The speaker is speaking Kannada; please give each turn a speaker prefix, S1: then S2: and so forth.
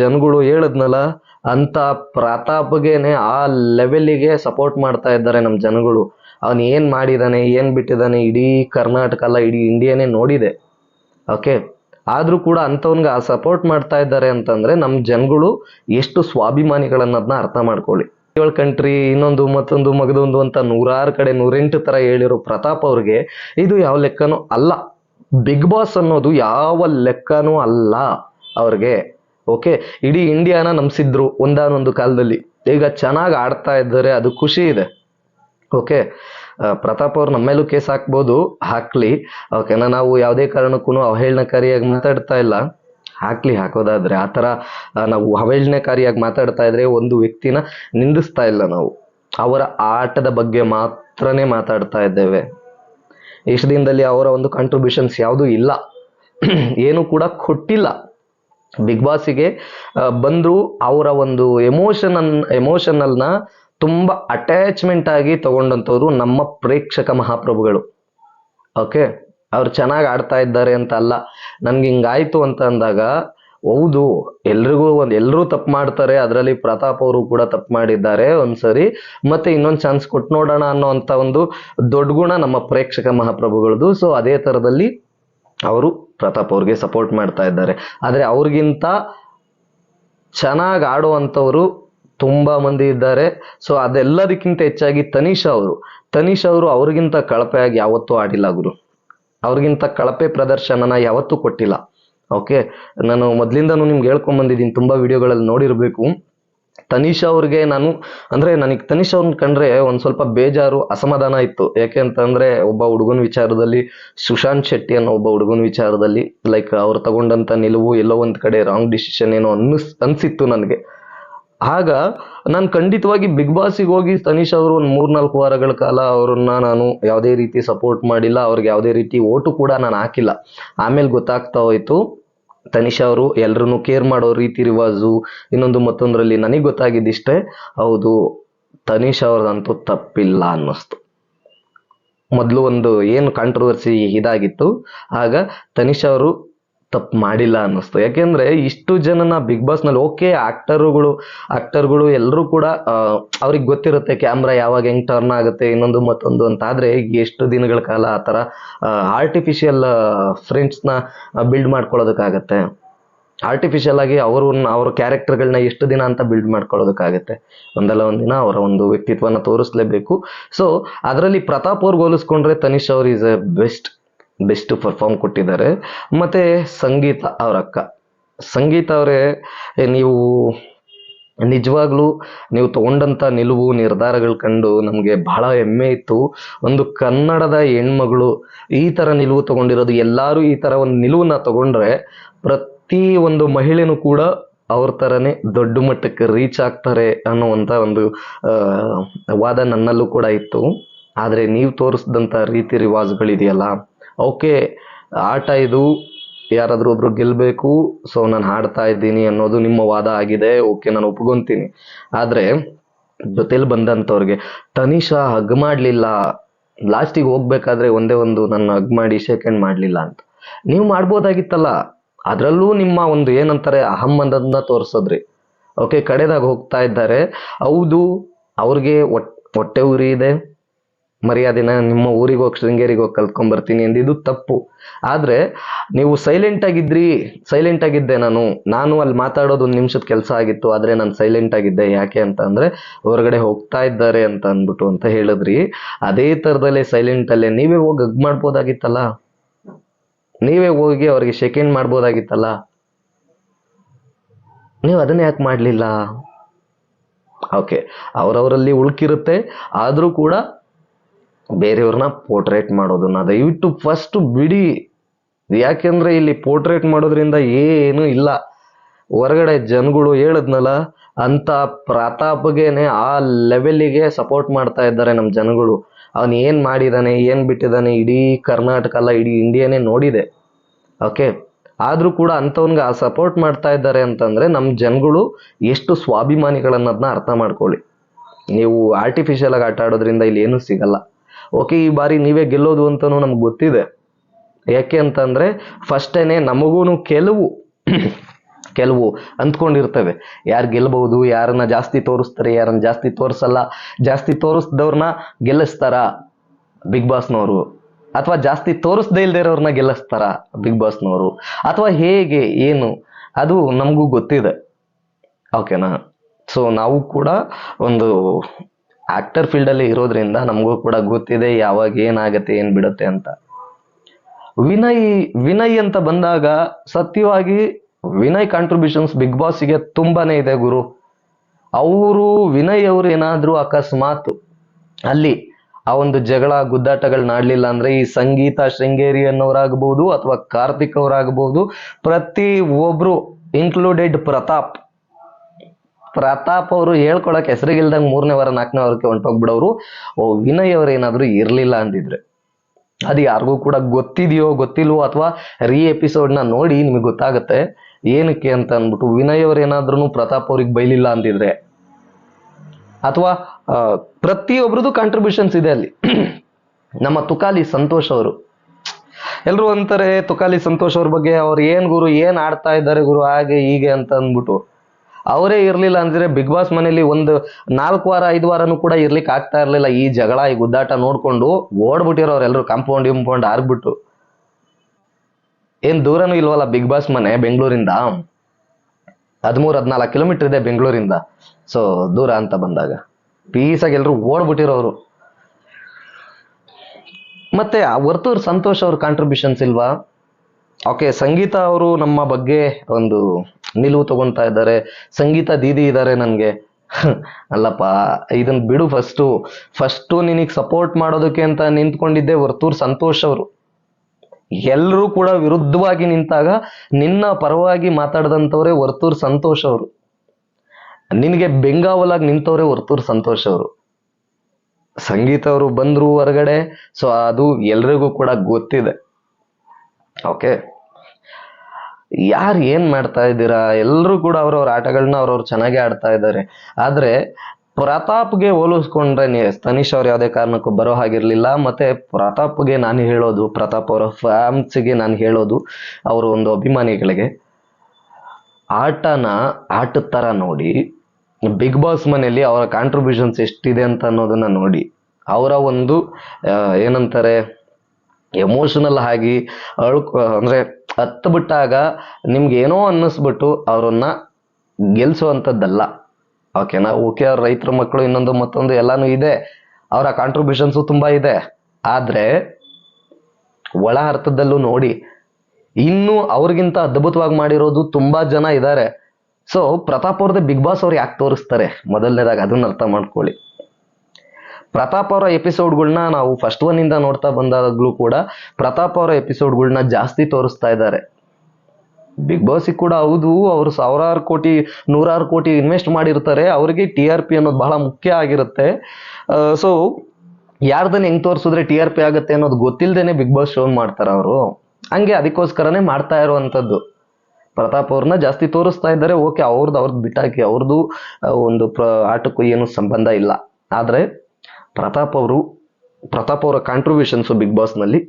S1: ಜನಗಳು ಹೇಳದ್ನಲ್ಲ ಅಂತ ಪ್ರತಾಪ್ಗೆನೆ ಆ ಲೆವೆಲಿಗೆ ಸಪೋರ್ಟ್ ಮಾಡ್ತಾ ಇದ್ದಾರೆ ನಮ್ಮ ಜನಗಳು. ಅವನು ಏನು ಮಾಡಿದಾನೆ, ಏನು ಬಿಟ್ಟಿದ್ದಾನೆ ಇಡೀ ಕರ್ನಾಟಕ ಅಲ್ಲ, ಇಡೀ ಇಂಡಿಯಾನೇ ನೋಡಿದೆ. ಓಕೆ ಆದರೂ ಕೂಡ ಅಂಥವನ್ಗೆ ಆ ಸಪೋರ್ಟ್ ಮಾಡ್ತಾ ಇದ್ದಾರೆ ಅಂತಂದ್ರೆ ನಮ್ಮ ಜನಗಳು ಎಷ್ಟು ಸ್ವಾಭಿಮಾನಿಗಳನ್ನೋದನ್ನ ಅರ್ಥ ಮಾಡ್ಕೊಳ್ಳಿ. ಏಳು ಕಂಟ್ರಿ ಇನ್ನೊಂದು ಮತ್ತೊಂದು, ಮಗದೊಂದು ಅಂತ ನೂರಾರು ಕಡೆ, ನೂರೆಂಟು ತರ ಹೇಳಿರೋ ಪ್ರತಾಪ್ ಅವ್ರಿಗೆ ಇದು ಯಾವ ಲೆಕ್ಕನೂ ಅಲ್ಲ. ಬಿಗ್ ಬಾಸ್ ಅನ್ನೋದು ಯಾವ ಲೆಕ್ಕನೂ ಅಲ್ಲ ಅವ್ರಿಗೆ. ಓಕೆ? ಇಡೀ ಇಂಡಿಯಾನ ನಂಬಿಸಿದ್ರು ಒಂದಾನೊಂದು ಕಾಲದಲ್ಲಿ. ಈಗ ಚೆನ್ನಾಗಿ ಆಡ್ತಾ ಇದ್ದಾರೆ, ಅದು ಖುಷಿ ಇದೆ. ಓಕೆ? ಪ್ರತಾಪ್ ಅವ್ರು ನಮ್ಮ ಮೇಲೂ ಕೇಸ್ ಹಾಕ್ಬೋದು, ಹಾಕ್ಲಿ. ಓಕೆನಾ ನಾವು ಯಾವುದೇ ಕಾರಣಕ್ಕೂ ಅವಹೇಳನಕಾರಿಯಾಗಿ ಮಾತಾಡ್ತಾ ಇಲ್ಲ. ಹಾಕ್ಲಿ, ಹಾಕೋದಾದ್ರೆ. ಆ ಥರ ನಾವು ಅವಹೇಳನಕಾರಿಯಾಗಿ ಮಾತಾಡ್ತಾ ಇದ್ರೆ ಒಂದು ವ್ಯಕ್ತಿನ ನಿಂದಿಸ್ತಾ ಇಲ್ಲ ನಾವು. ಅವರ ಆಟದ ಬಗ್ಗೆ ಮಾತ್ರನೇ ಮಾತಾಡ್ತಾ ಇದ್ದೇವೆ. ಇಷ್ಟು ದಿನದಲ್ಲಿ ಅವರ ಒಂದು ಕಾಂಟ್ರಿಬ್ಯೂಷನ್ಸ್ ಯಾವುದೂ ಇಲ್ಲ. ಏನು ಕೂಡ ಕೊಟ್ಟಿಲ್ಲ. ಬಿಗ್ ಬಾಸಿಗೆ ಬಂದ್ರು ಅವರ ಒಂದು ಎಮೋಷನ್ ಎಮೋಷನಲ್ನ ತುಂಬ ಅಟ್ಯಾಚ್ಮೆಂಟ್ ಆಗಿ ತಗೊಂಡಂಥವ್ರು ನಮ್ಮ ಪ್ರೇಕ್ಷಕ ಮಹಾಪ್ರಭುಗಳು. ಓಕೆ ಅವ್ರು ಚೆನ್ನಾಗಿ ಆಡ್ತಾ ಇದ್ದಾರೆ ಅಂತ ಅಲ್ಲ. ನನ್ಗೆ ಹಿಂಗಾಯ್ತು ಅಂತ ಅಂದಾಗ, ಹೌದು, ಎಲ್ರಿಗೂ ಒಂದು ಎಲ್ಲರೂ ತಪ್ಪು ಮಾಡ್ತಾರೆ, ಅದರಲ್ಲಿ ಪ್ರತಾಪ್ ಅವರು ಕೂಡ ತಪ್ಪು ಮಾಡಿದ್ದಾರೆ ಒಂದ್ಸರಿ. ಮತ್ತೆ ಇನ್ನೊಂದು ಚಾನ್ಸ್ ಕೊಟ್ಟು ನೋಡೋಣ ಅನ್ನೋ ಅಂತ ಒಂದು ದೊಡ್ಡ ಗುಣ ನಮ್ಮ ಪ್ರೇಕ್ಷಕ ಮಹಾಪ್ರಭುಗಳದು. ಸೊ ಅದೇ ಥರದಲ್ಲಿ ಅವರು ಪ್ರತಾಪ್ ಅವ್ರಿಗೆ ಸಪೋರ್ಟ್ ಮಾಡ್ತಾ ಇದ್ದಾರೆ. ಆದರೆ ಅವ್ರಿಗಿಂತ ಚೆನ್ನಾಗಿ ಆಡುವಂಥವರು ತುಂಬ ಮಂದಿ ಇದ್ದಾರೆ. ಸೊ ಅದೆಲ್ಲದಕ್ಕಿಂತ ಹೆಚ್ಚಾಗಿ ತನಿಷ್ ಅವರು. ತನಿಷ್ ಅವರು ಅವ್ರಿಗಿಂತ ಕಳಪೆಯಾಗಿ ಯಾವತ್ತೂ ಆಡಿಲ್ಲ ಗುರು. ಅವ್ರಿಗಿಂತ ಕಳಪೆ ಪ್ರದರ್ಶನನ ಯಾವತ್ತೂ ಕೊಟ್ಟಿಲ್ಲ. ಓಕೆ ನಾನು ಮೊದಲಿಂದನೂ ನಿಮ್ಗೆ ಹೇಳ್ಕೊಂಡ್ಬಂದಿದ್ದೀನಿ ತುಂಬ ತುಂಬಾ ವಿಡಿಯೋಗಳಲ್ಲಿ ನೋಡಿರ್ಬೇಕು. ತನಿಷಾ ಅವ್ರಿಗೆ ನಾನು, ಅಂದ್ರೆ ನನಗೆ ತನಿಷ್ ಅವ್ರನ್ನ ಕಂಡ್ರೆ ಒಂದ್ ಸ್ವಲ್ಪ ಬೇಜಾರು, ಅಸಮಾಧಾನ ಇತ್ತು. ಯಾಕೆ ಅಂತಂದ್ರೆ ಒಬ್ಬ ಹುಡುಗನ ವಿಚಾರದಲ್ಲಿ, ಸುಶಾಂತ್ ಶೆಟ್ಟಿ ಅನ್ನೋ ಒಬ್ಬ ಹುಡುಗನ ವಿಚಾರದಲ್ಲಿ ಲೈಕ್ ಅವ್ರು ತಗೊಂಡಂತ ನಿಲುವು ಎಲ್ಲೋ ಒಂದ್ ಕಡೆ ರಾಂಗ್ ಡಿಸಿಷನ್ ಏನೋ ಅನ್ನಿಸ್, ಅನ್ಸಿತ್ತು ನನಗೆ. ಆಗ ನಾನು ಖಂಡಿತವಾಗಿ ಬಿಗ್ ಬಾಸಿಗೆ ಹೋಗಿ ತನಿಷ್ ಅವರು ಒಂದು ಮೂರ್ನಾಲ್ಕು ವಾರಗಳ ಕಾಲ ಅವ್ರನ್ನ ನಾನು ಯಾವುದೇ ರೀತಿ ಸಪೋರ್ಟ್ ಮಾಡಿಲ್ಲ, ಅವ್ರಿಗೆ ಯಾವುದೇ ರೀತಿ ಓಟು ಕೂಡ ನಾನು ಹಾಕಿಲ್ಲ. ಆಮೇಲೆ ಗೊತ್ತಾಗ್ತಾ ಹೋಯ್ತು ತನಿಷಾ ಅವರು ಎಲ್ರನ್ನೂ ಕೇರ್ ಮಾಡೋ ರೀತಿ ರಿವಾಜು, ಇನ್ನೊಂದು ಮತ್ತೊಂದರಲ್ಲಿ ನನಗೆ ಗೊತ್ತಾಗಿದ್ದಿಷ್ಟೇ, ಹೌದು, ತನಿಷಾ ಅವ್ರದಂತೂ ತಪ್ಪಿಲ್ಲ ಅನ್ನಿಸ್ತು. ಮೊದಲು ಒಂದು ಏನು ಕಾಂಟ್ರವರ್ಸಿ ಇದಾಗಿತ್ತು, ಆಗ ತನಿಷಾ ಅವರು ತಪ್ಪು ಮಾಡಿಲ್ಲ ಅನ್ನಿಸ್ತು. ಯಾಕೆಂದ್ರೆ ಇಷ್ಟು ಜನನ ಬಿಗ್ ಬಾಸ್ನಲ್ಲಿ ಓಕೆ ಆಕ್ಟರ್ಗಳು ಆಕ್ಟರ್ಗಳು ಎಲ್ಲರೂ ಕೂಡ ಅವ್ರಿಗೆ ಗೊತ್ತಿರುತ್ತೆ ಕ್ಯಾಮ್ರಾ ಯಾವಾಗ ಹೆಂಗ್ ಟರ್ನ್ ಆಗುತ್ತೆ, ಇನ್ನೊಂದು ಮತ್ತೊಂದು ಅಂತ. ಆದ್ರೆ ಎಷ್ಟು ದಿನಗಳ ಕಾಲ ಆ ಥರ ಆರ್ಟಿಫಿಷಿಯಲ್ ಫ್ರೆಂಡ್ಸ್ನ ಬಿಲ್ಡ್ ಮಾಡ್ಕೊಳ್ಳೋದಕ್ಕಾಗತ್ತೆ. ಆರ್ಟಿಫಿಷಿಯಲ್ ಆಗಿ ಅವ್ರನ್ನ, ಅವ್ರ ಕ್ಯಾರೆಕ್ಟರ್ಗಳನ್ನ ಎಷ್ಟು ದಿನ ಅಂತ ಬಿಲ್ಡ್ ಮಾಡ್ಕೊಳ್ಳೋದಕ್ಕಾಗತ್ತೆ. ಒಂದಲ್ಲ ಒಂದಿನ ಅವರ ಒಂದು ವ್ಯಕ್ತಿತ್ವನ ತೋರಿಸ್ಲೇಬೇಕು. ಸೊ ಅದರಲ್ಲಿ ಪ್ರತಾಪ್ ಅವ್ರಿಗೆ ಹೋಲಿಸ್ಕೊಂಡ್ರೆ ತನಿಷ್ ಅವ್ರ is a best best perform ಕೊಟ್ಟಿದ್ದಾರೆ. ಮತ್ತೆ ಸಂಗೀತ ಅವ್ರ ಅಕ್ಕ. ಸಂಗೀತ ಅವರೇ ನೀವು ನಿಜವಾಗ್ಲೂ ನೀವು ತಗೊಂಡಂತ ನಿಲುವು, ನಿರ್ಧಾರಗಳು ಕಂಡು ನಮಗೆ ಬಹಳ ಹೆಮ್ಮೆ ಇತ್ತು. ಒಂದು ಕನ್ನಡದ ಹೆಣ್ಮಗಳು ಈ ತರ ನಿಲುವು ತಗೊಂಡಿರೋದು, ಎಲ್ಲರೂ ಈ ತರ ಒಂದು ನಿಲುವನ್ನ ತಗೊಂಡ್ರೆ ಪ್ರತಿ ಒಂದು ಮಹಿಳೆನೂ ಕೂಡ ಅವ್ರ ಥರನೇ ದೊಡ್ಡ ಮಟ್ಟಕ್ಕೆ ರೀಚ್ ಆಗ್ತಾರೆ ಅನ್ನುವಂಥ ಒಂದು ವಾದ ನನ್ನಲ್ಲೂ ಕೂಡ ಇತ್ತು. ಆದರೆ ನೀವು ತೋರಿಸಿದಂಥ ರೀತಿ ರಿವಾಜುಗಳಿದೆಯಲ್ಲ ಓಕೆ, ಆಟ ಇದು. ಯಾರಾದರೂ ಒಬ್ರು ಗೆಲ್ಲಬೇಕು ಸೊ ನಾನು ಹಾಡ್ತಾ ಇದ್ದೀನಿ ಅನ್ನೋದು ನಿಮ್ಮ ವಾದ ಆಗಿದೆ, ಓಕೆ, ನಾನು ಒಪ್ಕೊತೀನಿ. ಆದರೆ, ಜೊತೆಲಿ ಬಂದಂಥವ್ರಿಗೆ ತನಿಷಾ ಹಗ್ ಮಾಡಲಿಲ್ಲ. ಲಾಸ್ಟಿಗೆ ಹೋಗ್ಬೇಕಾದ್ರೆ ಒಂದೇ ಒಂದು ನನ್ನ ಹಗ್ ಮಾಡಿ ಸೆಕೆಂಡ್ ಮಾಡಲಿಲ್ಲ ಅಂತ. ನೀವು ಮಾಡ್ಬೋದಾಗಿತ್ತಲ್ಲ. ಅದರಲ್ಲೂ ನಿಮ್ಮ ಒಂದು ಏನಂತಾರೆ ಅಹಮ್ಮದನ್ನ ತೋರಿಸಿದ್ರಿ. ಓಕೆ, ಕಡೆದಾಗ ಹೋಗ್ತಾ ಇದ್ದಾರೆ. ಹೌದು, ಅವ್ರಿಗೆ ಹೊಟ್- ಹೊಟ್ಟೆ ಉರಿ ಇದೆ. ಮರ್ಯಾದೆನ ನಿಮ್ಮ ಊರಿಗೆ ಹೋಗಿ, ಶೃಂಗೇರಿಗೆ ಹೋಗಿ ಕಲ್ತ್ಕೊಂಡ್ಬರ್ತೀನಿ ಅಂದಿದ್ದು ತಪ್ಪು. ಆದರೆ ನೀವು ಸೈಲೆಂಟ್ ಆಗಿದ್ರಿ ಸೈಲೆಂಟ್ ಆಗಿದ್ದೆ ನಾನು. ನಾನು ಅಲ್ಲಿ ಮಾತಾಡೋದು ಒಂದು ನಿಮಿಷದ ಕೆಲಸ ಆಗಿತ್ತು, ಆದರೆ ನಾನು ಸೈಲೆಂಟ್ ಆಗಿದ್ದೆ. ಯಾಕೆ ಅಂತ ಅಂದರೆ, ಹೊರಗಡೆ ಹೋಗ್ತಾ ಇದ್ದಾರೆ ಅಂತ ಅಂದ್ಬಿಟ್ಟು ಅಂತ ಹೇಳಿದ್ರಿ. ಅದೇ ಥರದಲ್ಲೇ ಸೈಲೆಂಟಲ್ಲೇ ನೀವೇ ಹೋಗಿ ಹಗ್ ಮಾಡ್ಬೋದಾಗಿತ್ತಲ್ಲ? ನೀವೇ ಹೋಗಿ ಅವ್ರಿಗೆ ಸೆಕೆಂಡ್ ಮಾಡ್ಬೋದಾಗಿತ್ತಲ್ಲ? ನೀವು ಅದನ್ನ ಯಾಕೆ ಮಾಡಲಿಲ್ಲ? ಓಕೆ ಅವರವರಲ್ಲಿ ಉಳ್ಕಿರುತ್ತೆ, ಆದರೂ ಕೂಡ ಬೇರೆಯವ್ರನ್ನ ಪೋರ್ಟ್ರೇಟ್ ಮಾಡೋದನ್ನ, ದಯವಿಟ್ಟು ಫಸ್ಟ್ ಬಿಡಿ. ಯಾಕೆಂದ್ರೆ ಇಲ್ಲಿ ಪೋರ್ಟ್ರೇಟ್ ಮಾಡೋದ್ರಿಂದ ಏನು ಇಲ್ಲ. ಹೊರಗಡೆ ಜನಗಳು ಹೇಳದ್ನಲ್ಲ, ಅಂತ ಪ್ರತಾಪ್ಗೆನೆ ಆ ಲೆವೆಲಿಗೆ ಸಪೋರ್ಟ್ ಮಾಡ್ತಾ ಇದ್ದಾರೆ ನಮ್ಮ ಜನಗಳು. ಅವನು ಏನ್ ಮಾಡಿದಾನೆ, ಏನ್ ಬಿಟ್ಟಿದ್ದಾನೆ ಇಡೀ ಕರ್ನಾಟಕ ಅಲ್ಲ, ಇಡೀ ಇಂಡಿಯಾನೇ ನೋಡಿದೆ. ಓಕೆ ಆದರೂ ಕೂಡ ಅಂಥವನ್ಗೆ ಆ ಸಪೋರ್ಟ್ ಮಾಡ್ತಾ ಇದ್ದಾರೆ ಅಂತಂದ್ರೆ ನಮ್ಮ ಜನಗಳು ಎಷ್ಟು ಸ್ವಾಭಿಮಾನಿಗಳನ್ನೋದನ್ನ ಅರ್ಥ ಮಾಡ್ಕೊಳ್ಳಿ. ನೀವು ಆರ್ಟಿಫಿಷಿಯಲ್ ಆಗಿ ಆಟ ಆಡೋದ್ರಿಂದ ಇಲ್ಲಿ ಏನೂ ಸಿಗಲ್ಲ. ಓಕೆ, ಈ ಬಾರಿ ನೀವೇ ಗೆಲ್ಲೋದು ಅಂತಲೂ ನಮ್ಗೆ ಗೊತ್ತಿದೆ. ಯಾಕೆ ಅಂತಂದರೆ ಫಸ್ಟೇನೆ ನಮಗೂ ಕೆಲವು ಕೆಲವು ಅಂದ್ಕೊಂಡಿರ್ತೇವೆ ಯಾರು ಗೆಲ್ಲಬಹುದು ಯಾರನ್ನ ಜಾಸ್ತಿ ತೋರಿಸ್ತಾರೆ, ಯಾರನ್ನ ಜಾಸ್ತಿ ತೋರಿಸಲ್ಲ, ಜಾಸ್ತಿ ತೋರಿಸ್ದವ್ರನ್ನ ಗೆಲ್ಲಿಸ್ತಾರ? ಬಿಗ್ ಬಾಸ್ನವರು ಅಥವಾ ಜಾಸ್ತಿ ತೋರಿಸ್ದೇ ಇಲ್ದೇ ಇರೋರನ್ನ ಗೆಲ್ಲಿಸ್ತಾರ? ಬಿಗ್ ಬಾಸ್ನವರು ಅಥವಾ ಹೇಗೆ, ಏನು? ಅದು ನಮಗೂ ಗೊತ್ತಿದೆ. ಓಕೆನಾ? ಸೊ ನಾವು ಕೂಡ ಒಂದು ಆಕ್ಟರ್ ಫೀಲ್ಡಲ್ಲಿ ಇರೋದ್ರಿಂದ ನಮಗೂ ಕೂಡ ಗೊತ್ತಿದೆ ಯಾವಾಗ ಏನಾಗತ್ತೆ, ಏನು ಬಿಡುತ್ತೆ ಅಂತ. ವಿನಯ್ ವಿನಯ್ ಅಂತ ಬಂದಾಗ ಸತ್ಯವಾಗಿ ವಿನಯ್ ಕಾಂಟ್ರಿಬ್ಯೂಷನ್ಸ್ ಬಿಗ್ ಬಾಸ್ಗೆ ತುಂಬಾನೇ ಇದೆ ಗುರು. ಅವರು, ವಿನಯ್ ಅವರು ಏನಾದರೂ ಅಕಸ್ಮಾತ್ ಅಲ್ಲಿ ಆ ಒಂದು ಜಗಳ ಗುದ್ದಾಟಗಳನ್ನ ಆಡ್ಲಿಲ್ಲ ಅಂದ್ರೆ ಈ ಸಂಗೀತ ಶೃಂಗೇರಿ ಅನ್ನೋರಾಗಬಹುದು ಅಥವಾ ಕಾರ್ತಿಕ್ ಅವರಾಗಬಹುದು ಪ್ರತಿ ಒಬ್ರು ಇನ್ಕ್ಲೂಡೆಡ್ ಪ್ರತಾಪ್ ಪ್ರತಾಪ್ ಅವರು ಹೇಳ್ಕೊಳಕ್ ಹೆಸರಿಗಿಲ್ದಂಗ್ ಮೂರನೇ ವಾರ ನಾಲ್ಕನೇ ವಾರಕ್ಕೆ ಹೊಂಟೋಗ್ಬಿಡೋರು. ಓ, ವಿನಯ್ ಅವ್ರು ಏನಾದ್ರು ಇರ್ಲಿಲ್ಲ ಅಂದಿದ್ರೆ. ಅದು ಯಾರಿಗೂ ಕೂಡ ಗೊತ್ತಿದೆಯೋ, ಗೊತ್ತಿಲ್ವೋ ಅಥವಾ ರೀ ಎಪಿಸೋಡ್ನ ನೋಡಿ ನಿಮಗೆ ಗೊತ್ತಾಗುತ್ತೆ. ಏನಕ್ಕೆ ಅಂತ ಅಂದ್ಬಿಟ್ಟು ವಿನಯ್ ಅವ್ರು ಏನಾದ್ರೂ ಪ್ರತಾಪ್ ಅವ್ರಿಗೆ ಬೈಲಿಲ್ಲ ಅಂದಿದ್ರೆ. ಅಥವಾ ಪ್ರತಿಯೊಬ್ರದ್ದು ಕಾಂಟ್ರಿಬ್ಯೂಷನ್ಸ್ ಇದೆ ಅಲ್ಲಿ. ನಮ್ಮ ತುಕಾಲಿ ಸಂತೋಷ್ ಅವರು. ಎಲ್ರು ಅಂತಾರೆ, ತುಕಾಲಿ ಸಂತೋಷ್ ಅವ್ರ ಬಗ್ಗೆ ಅವ್ರು ಏನ್ ಗುರು, ಏನ್ ಆಡ್ತಾ ಇದ್ದಾರೆ ಗುರು, ಹಾಗೆ ಹೀಗೆ ಅಂತ ಅಂದ್ಬಿಟ್ಟು. ಅವರೇ ಇರಲಿಲ್ಲ ಅಂದ್ರೆ ಬಿಗ್ ಬಾಸ್ ಮನೇಲಿ ಒಂದು ನಾಲ್ಕು ವಾರ, ಐದು ವಾರನೂ ಕೂಡ ಇರ್ಲಿಕ್ಕೆ ಆಗ್ತಾ ಇರಲಿಲ್ಲ. ಈ ಜಗಳ, ಈ ಗುದ್ದಾಟ ನೋಡ್ಕೊಂಡು ಓಡ್ಬಿಟ್ಟಿರೋ ಅವ್ರೆಲ್ಲರೂ ಕಾಂಪೌಂಡ್ ಇಂಪೌಂಡ್ ಆರ್ಬಿಟ್ಟು. ಏನು ದೂರನೂ ಇಲ್ವಲ್ಲ ಬಿಗ್ ಬಾಸ್ ಮನೆ ಬೆಂಗಳೂರಿಂದ? ಹದಿಮೂರು, ಹದಿನಾಲ್ಕು ಕಿಲೋಮೀಟರ್ ಇದೆ ಬೆಂಗಳೂರಿಂದ. ಸೊ ದೂರ ಅಂತ ಬಂದಾಗ. ಪೀಸಾಗಿ ಎಲ್ಲರೂ ಓಡ್ಬಿಟ್ಟಿರೋರು ಮತ್ತೆ ವರ್ತೂರ್ ಸಂತೋಷ್ ಅವ್ರ ಕಾಂಟ್ರಿಬ್ಯೂಷನ್ಸ್ ಇಲ್ವಾ? ಓಕೆ ಸಂಗೀತ ಅವರು ನಮ್ಮ ಬಗ್ಗೆ ಒಂದು ನಿಲುವು ತಗೊಂತಾ ಇದ್ದಾರೆ. ಸಂಗೀತ ದೀದಿ ಇದ್ದಾರೆ ನನಗೆ. ಅಲ್ಲಪ್ಪ ಇದನ್ನ ಬಿಡು ಫಸ್ಟು ಫಸ್ಟು ನಿನಗೆ ಸಪೋರ್ಟ್ ಮಾಡೋದಕ್ಕೆ ಅಂತ ನಿಂತ್ಕೊಂಡಿದ್ದೆ ವರ್ತೂರ್ ಸಂತೋಷ್ ಅವರು. ಎಲ್ಲರೂ ಕೂಡ ವಿರುದ್ಧವಾಗಿ ನಿಂತಾಗ ನಿನ್ನ ಪರವಾಗಿ ಮಾತಾಡಿದಂಥವ್ರೆ ವರ್ತೂರ್ ಸಂತೋಷ್ ಅವರು. ನಿನಗೆ ಬೆಂಗಾವಲಾಗಿ ನಿಂತವ್ರೆ ವರ್ತೂರ್ ಸಂತೋಷ್ ಅವರು. ಸಂಗೀತ ಅವರು ಬಂದರು ಹೊರಗಡೆ ಸೊ ಅದು ಎಲ್ರಿಗೂ ಕೂಡ ಗೊತ್ತಿದೆ. ಓಕೆ ಯಾರು ಏನ್ ಮಾಡ್ತಾ ಇದ್ದೀರಾ? ಎಲ್ಲರೂ ಕೂಡ ಅವ್ರವ್ರ ಆಟಗಳನ್ನ ಅವ್ರವ್ರು ಚೆನ್ನಾಗಿ ಆಡ್ತಾ ಇದ್ದಾರೆ. ಆದ್ರೆ ಪ್ರತಾಪ್ಗೆ ಹೋಲಿಸ್ಕೊಂಡ್ರೆ ತನಿಷ್ ಅವ್ರು ಯಾವುದೇ ಕಾರಣಕ್ಕೂ ಬರೋ ಹಾಗಿರ್ಲಿಲ್ಲ. ಮತ್ತೆ ಪ್ರತಾಪ್ಗೆ ನಾನು ಹೇಳೋದು, ಪ್ರತಾಪ್ ಅವರ ಫ್ಯಾಮ್ಸ್ಗೆ ನಾನು ಹೇಳೋದು, ಅವರ ಒಂದು ಅಭಿಮಾನಿಗಳಿಗೆ ಆಟನ ಆಟದ ತರ ನೋಡಿ, ಬಿಗ್ ಬಾಸ್ ಮನೆಯಲ್ಲಿ ಅವರ ಕಾಂಟ್ರಿಬ್ಯೂಷನ್ಸ್ ಎಷ್ಟಿದೆ ಅಂತ ಅನ್ನೋದನ್ನ ನೋಡಿ, ಅವರ ಒಂದು ಏನಂತಾರೆ ಎಮೋಷನಲ್ ಆಗಿ ಅಳ್ಕೊ, ಅಂದ್ರೆ ಹತ್ತು ಬಿಟ್ಟಾಗ ನಿಮ್ಗೆ ಏನೋ ಅನ್ನಿಸ್ಬಿಟ್ಟು ಅವ್ರನ್ನ ಗೆಲ್ಸುವಂಥದ್ದಲ್ಲ. ಓಕೆನಾ ಓಕೆ ಅವ್ರ ರೈತರ ಮಕ್ಕಳು ಇನ್ನೊಂದು ಮತ್ತೊಂದು ಎಲ್ಲಾನು ಇದೆ. ಅವರ ಕಾಂಟ್ರಿಬ್ಯೂಷನ್ಸು ತುಂಬ ಇದೆ. ಆದರೆ ಒಳ ಅರ್ಥದಲ್ಲೂ ನೋಡಿ, ಇನ್ನೂ ಅವ್ರಿಗಿಂತ ಅದ್ಭುತವಾಗಿ ಮಾಡಿರೋದು ತುಂಬಾ ಜನ ಇದ್ದಾರೆ ಸೊ ಪ್ರತಾಪ್ ಅವ್ರದ್ದೇ ಬಿಗ್ ಬಾಸ್ ಅವ್ರು ಯಾಕೆ ತೋರಿಸ್ತಾರೆ? ಮೊದಲನೇದಾಗ ಅದನ್ನ ಅರ್ಥ ಮಾಡ್ಕೊಳ್ಳಿ. ಪ್ರತಾಪ್ ಅವರ ಎಪಿಸೋಡ್ಗಳನ್ನ ನಾವು ಫಸ್ಟ್ ಒನ್ ಇಂದ ನೋಡ್ತಾ ಬಂದಾಗಲೂ ಕೂಡ ಪ್ರತಾಪ್ ಅವರ ಎಪಿಸೋಡ್ಗಳನ್ನ ಜಾಸ್ತಿ ತೋರಿಸ್ತಾ ಇದ್ದಾರೆ. ಬಿಗ್ ಬಾಸ್ ಕೂಡ ಹೌದು, ಅವರು ಸಾವಿರಾರು ಕೋಟಿ, ನೂರಾರು ಕೋಟಿ ಇನ್ವೆಸ್ಟ್ ಮಾಡಿರ್ತಾರೆ, ಅವರಿಗೆ ಟಿ ಆರ್ ಪಿ ಅನ್ನೋದು ಬಹಳ ಮುಖ್ಯ ಆಗಿರುತ್ತೆ. ಸೊ ಯಾರ್ದನ್ನ ಹೆಂಗ್ ತೋರಿಸಿದ್ರೆ ಟಿ ಆರ್ ಪಿ ಆಗುತ್ತೆ ಅನ್ನೋದು ಗೊತ್ತಿಲ್ಲದೇನೆ ಬಿಗ್ ಬಾಸ್ ಶೋನ್ ಮಾಡ್ತಾರೆ ಅವರು. ಹಂಗೆ ಅದಕ್ಕೋಸ್ಕರನೇ ಮಾಡ್ತಾ ಇರುವಂಥದ್ದು. ಪ್ರತಾಪ್ ಅವ್ರನ್ನ ಜಾಸ್ತಿ ತೋರಿಸ್ತಾ ಇದ್ದಾರೆ, ಓಕೆ ಅವ್ರದ್ದು ಅವ್ರದ್ದು ಬಿಟ್ಟಾಕಿ ಅವ್ರದ್ದು ಒಂದು ಪ್ರ, ಆಟಕ್ಕೂ ಏನು ಸಂಬಂಧ ಇಲ್ಲ. ಆದ್ರೆ ಪ್ರತಾಪ್ ಅವರು ಪ್ರತಾಪ್ ಅವರ ಕಾಂಟ್ರಿಬ್ಯೂಷನ್ಸ್ ಬಿಗ್ ಬಾಸ್ನಲ್ಲಿ